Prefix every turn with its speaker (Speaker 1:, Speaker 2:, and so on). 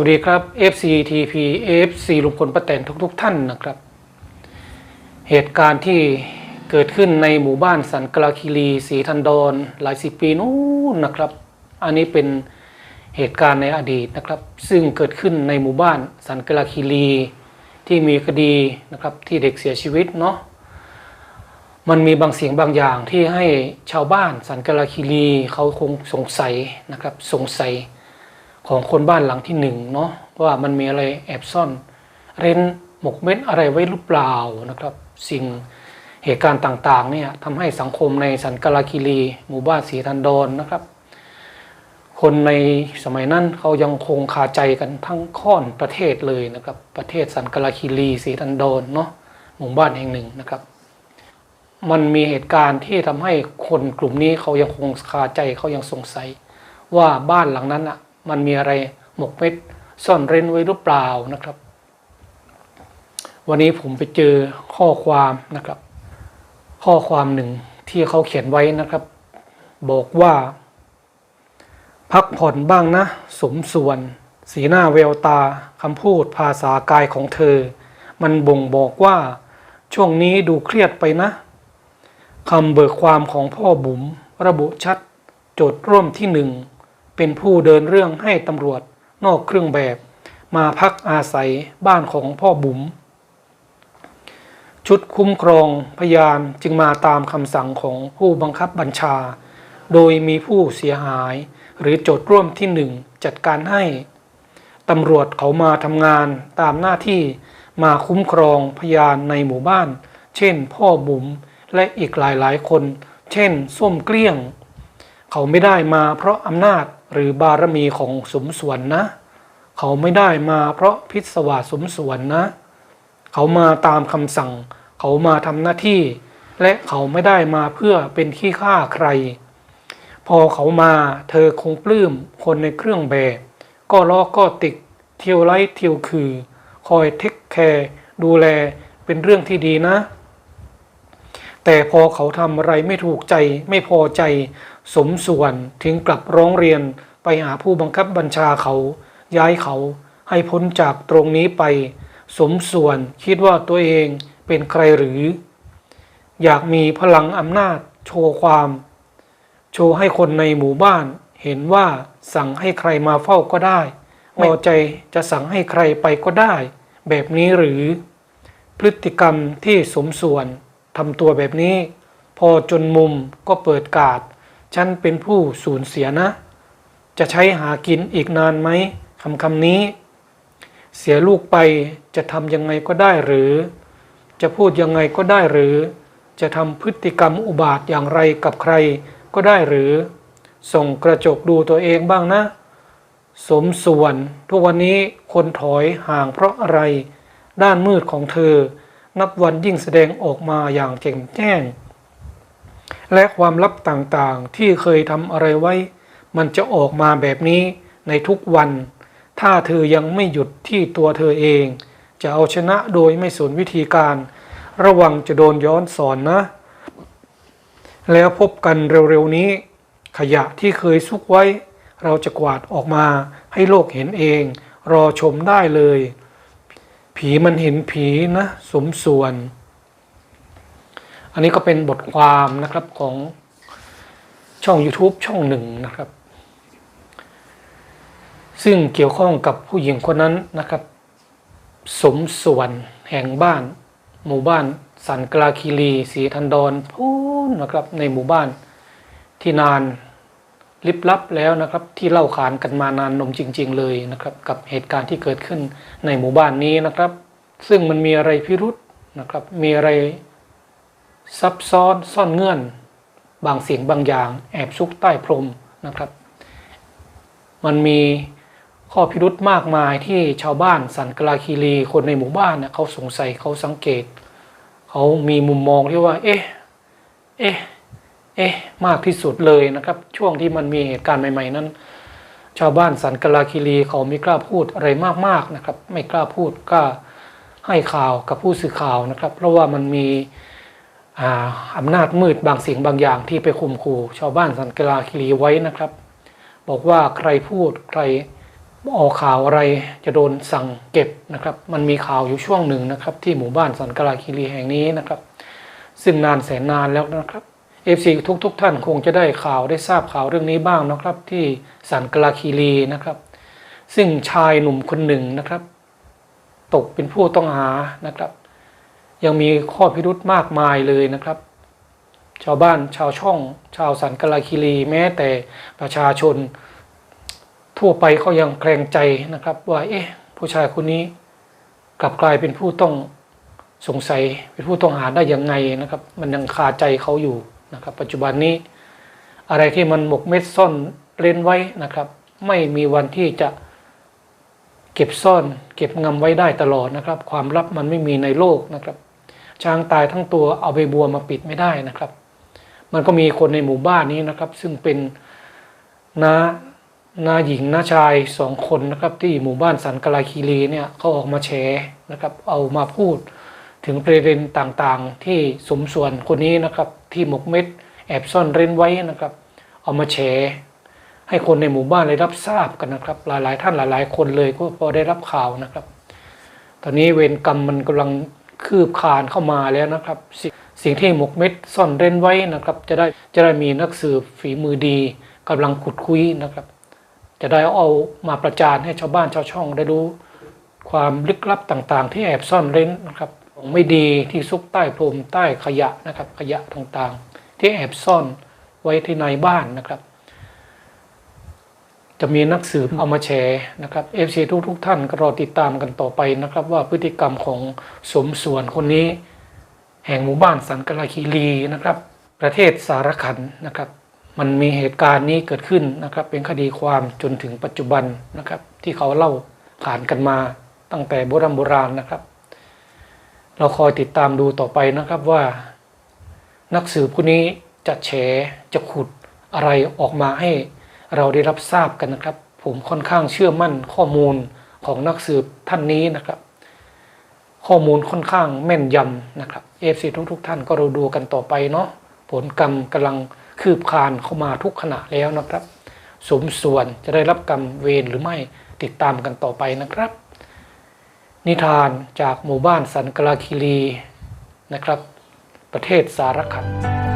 Speaker 1: วัสดีครับ FC TP FC ลุงพลป้าแตนทุกๆทท่านนะครับ เหตุการณ์ที่เกิดขึ้นในหมู่บ้านสันกลาคีรีศรีทันดอนหลายสิบปีนู้นนะครับ อันนี้เป็นเหตุการณ์ในอดีตนะครับ ซึ่งเกิดขึ้นในหมู่บ้านสันกลาคีรีที่มีคดีนะครับที่เด็กเสียชีวิตเนาะมันมีบางเสียงบางอย่างที่ให้ชาวบ้านสันกลาคีรีเขาคงสงสัยนะครับสงสัย ของคนบ้านหลังที่หนึ่งเนาะว่ามันมีอะไรแอบซ่อน เร้นหมกเม็ดอะไรไว้หรือเปล่านะครับ สิ่งเหตุการณ์ต่างๆเนี่ยทำให้สังคมในสันกาลาคีรี หมู่บ้านศรีทันดอนนะครับ คนในสมัยนั้นเขายังคงคาใจกันทั้งค่อนประเทศเลยนะครับ ประเทศสันกาลาคีรีศรีทันดอนเนาะหมู่บ้านแห่งหนึ่งนะครับ มันมีเหตุการณ์ที่ทำให้คนกลุ่มนี้เขายังคงคาใจเขายังสงสัย ว่าบ้านหลังนั้นอะ มันมีอะไรหมกเม็ดซ่อนเร้นไว้หรือเปล่านะครับ วันนี้ผมไปเจอข้อความนะครับ ข้อความหนึ่งที่เขาเขียนไว้นะครับ บอกว่า พักผ่อนบ้างนะ สมส่วน สีหน้าแววตาคำพูดภาษากายของเธอ มันบ่งบอกว่า ช่วงนี้ดูเครียดไปนะคำเบิกความของพ่อบุ๋มระบุชัด โจทย์ร่วมที่หนึ่ง เป็นผู้เดินเรื่องให้ตำรวจนอกเครื่องแบบ มาพักอาศัยบ้านของพ่อบุ๋มชุดคุ้มครองพยานจึงมาตามคำสั่งของผู้บังคับบัญชา โดยมีผู้เสียหายหรือโจทย์ร่วมที่หนึ่งจัดการให้ตำรวจเขามาทำงานตามหน้าที่มาคุ้มครองพยานในหมู่บ้าน เช่น พ่อบุ๋มและอีกหลายๆคน เช่น ส้มเกลี้ยง เขาไม่ได้มาเพราะอำนาจ หรือบารมีของสมส่วนนะ เขาไม่ได้มาเพราะพิศวาสสมส่วนนะ เขามาตามคำสั่ง เขามาทำหน้าที่ และเขาไม่ได้มาเพื่อเป็นขี้ข้าใคร พอเขามาเธอคงปลื้มคนในเครื่องแบบ ก็ล้อก็ติกเที่ยวไล่เที่ยวคือ คอยเทคแคร์ดูแลเป็นเรื่องที่ดีนะ แต่พอเขาทำอะไรไม่ถูกใจไม่พอใจ สมส่วนถึงกลับร้องเรียนไปหาผู้บังคับบัญชาเขา ย้ายเขาให้พ้นจากตรงนี้ไป สมส่วนคิดว่าตัวเองเป็นใครหรือ อยากมีพลังอำนาจ โชว์ความ โชว์ให้คนในหมู่บ้าน เห็นว่าสั่งให้ใครมาเฝ้าก็ได้พอใจจะสั่งให้ใครไปก็ได้ แบบนี้หรือ พฤติกรรมที่สมส่วน ทำตัวแบบนี้ พอจนมุมก็เปิดกาดฉันเป็นผู้สูญเสียนะ จะใช้หากินอีกนานไหมคำคำนี้ เสียลูกไปจะทำยังไงก็ได้หรือ จะพูดยังไงก็ได้หรือ จะทำพฤติกรรมอุบาทอย่างไรกับใครก็ได้หรือ ส่งกระจกดูตัวเองบ้างนะ สมส่วนทุกวันนี้คนถอยห่างเพราะอะไร ด้านมืดของเธอ นับวันยิ่งแสดงออกมาอย่างแจ่มแจ้ง และความลับต่างๆที่เคยทำอะไรไว้ มันจะออกมาแบบนี้ในทุกวัน ถ้าเธอยังไม่หยุดที่ตัวเธอเอง จะเอาชนะโดยไม่สนวิธีการ ระวังจะโดนย้อนสอนนะ แล้วพบกันเร็วๆนี้ ขยะที่เคยซุกไว้ เราจะกวาดออกมาให้โลกเห็นเอง รอชมได้เลย ผีมันเห็นผีนะสมส่วน อันนี้ก็เป็นบทความนะครับของช่อง YouTube ช่องหนึ่งนะครับ ซึ่งเกี่ยวข้องกับผู้หญิงคนนั้นนะครับ สมส่วนแห่งบ้าน หมู่บ้านสันกลาคีรีศรีทันดอนพูนนะครับในหมู่บ้านที่นาน ลิบลับแล้วนะครับ ที่เล่าขานกันมานานนมจริง ๆ เลยนะครับ กับเหตุการณ์ที่เกิดขึ้นในหมู่บ้านนี้นะครับ ซึ่งมันมีอะไรพิรุษนะครับ มีอะไรซับซ้อนซ่อนเงื่อน บางเสียงบางอย่าง แอบซุกใต้พรมนะครับ มันมีข้อพิรุธมากมายที่ชาวบ้านสันกลาคีรีคนในหมู่บ้านเนี่ยเขาสงสัยเขาสังเกต เขามีมุมมองที่ว่า เอ๊ะ เอ๊ะ เอ๊ะมากที่สุดเลยนะครับ ช่วงที่มันมีเหตุการณ์ใหม่ ๆ นั้น ชาวบ้านสันกลาคีรีเขาไม่กล้าพูดอะไรมากๆนะครับ ไม่กล้าพูดกล้าให้ข่าวกับผู้สื่อข่าวนะครับ เพราะว่ามันมีอำนาจมืดบางสียงบางอย่างที่ไปข่มขู่ชาวบ้านสันกลาคีรีไว้นะครับ บอกว่าใครพูดใครออกข่าวอะไรจะโดนสั่งเก็บนะครับ มันมีข่าวอยู่ช่วงหนึ่งนะครับ ที่หมู่บ้านสันกลาคีรีแห่งนี้นะครับ ซึ่งนานแสนนานแล้วนะครับ เอฟซีทุกทท่านคงจะได้ข่าวได้ทราบข่าวเรื่องนี้บ้างนะครับที่สันกลาคีรีนะครับ ซึ่งชายหนุ่มคนหนึ่งนะครับ ตกเป็นผู้ต้องหานะครับ ยังมีข้อพิรุธมากมายเลยนะครับ ชาวบ้านชาวช่อง ชาวสันกลาคีรีแม้แต่ประชาชน ทั่วไปเขายังแคลงใจนะครับว่าเอ๊ะผู้ชายคนนี้ กลับกลายเป็นผู้ต้องสงสัยเป็นผู้ต้องหาได้ยังไงนะครับ มันยังคาใจเขาอยู่ นะครับ ปัจจุบันนี้อะไรที่มันหมกเม็ดซ่อนเร้นไว้นะครับ ไม่มีวันที่จะเก็บซ่อน เก็บงำไว้ได้ตลอดนะครับ ความลับมันไม่มีในโลกนะครับ ช้างตายทั้งตัวเอาใบบัวมาปิดไม่ได้นะครับ มันก็มีคนในหมู่บ้านนี้นะครับ ซึ่งเป็นน้านาหญิงน้าชายสองคนนะครับ ที่หมู่บ้านสันกลาคีรีเนี่ยเขาออกมาแฉนะครับ เอามาพูดถึงประเด็นต่างๆ ที่สมส่วนคนนี้นะครับ ที่หมกเม็ด แอบซ่อนเร้นไว้นะครับ เอามาแฉให้คนในหมู่บ้านได้รับทราบกันนะครับ หลาย ๆ ท่านหลาย ๆ คนเลยก็พอได้รับข่าวนะครับ ตอนนี้เวรกรรมมันกำลังคืบคลานเข้ามาแล้วนะครับส,สิ่งที่หมกเม็ดซ่อนเร้นไว้นะครับ จะได้จะได้มีนักสืบฝีมือดีกำลังขุดคุยนะครับ จะได้เอามาประจานให้ชาวบ้านชาวช่องได้รู้ ความลึกลับต่าง ๆ ที่แอบซ่อนเร้นนะครับ ไม่ดีที่ซุกใต้พรมใต้ขยะนะครับขยะต่างๆ ที่แอบซ่อนไว้ที่ในบ้านนะครับ จะมีนักสืบเอามาแชร์นะครับเอฟซีทุกๆ ท่านก็รอติดตามกันต่อไปนะครับ ว่าพฤติกรรมของสมส่วนคนนี้ แห่งหมู่บ้านสันกลาคีรีนะครับ ประเทศสารขันนะครับมันมีเหตุการณ์นี้เกิดขึ้นนะครับ เป็นคดีความจนถึงปัจจุบันนะครับ ที่เขาเล่าขานกันมาตั้งแต่โบราณโบราณนะครับ เราคอยติดตามดูต่อไปนะครับว่า นักสืบคนนี้จะแฉจะขุดอะไรออกมาให้เราได้รับทราบกันนะครับ ผมค่อนข้างเชื่อมั่นข้อมูลของนักสืบท่านนี้นะครับ ข้อมูลค่อนข้างแม่นยำนะครับเอฟซีทุก ๆ ท่านก็เราดูกันต่อไปเนาะผลกรรมกำลังคืบคลานเข้ามาทุกขณะแล้วนะครับ สมส่วนจะได้รับกรรมเวรหรือไม่ติดตามกันต่อไปนะครับ นิทานจากหมู่บ้านสันกลาคิรีนะครับ ประเทศสารคัน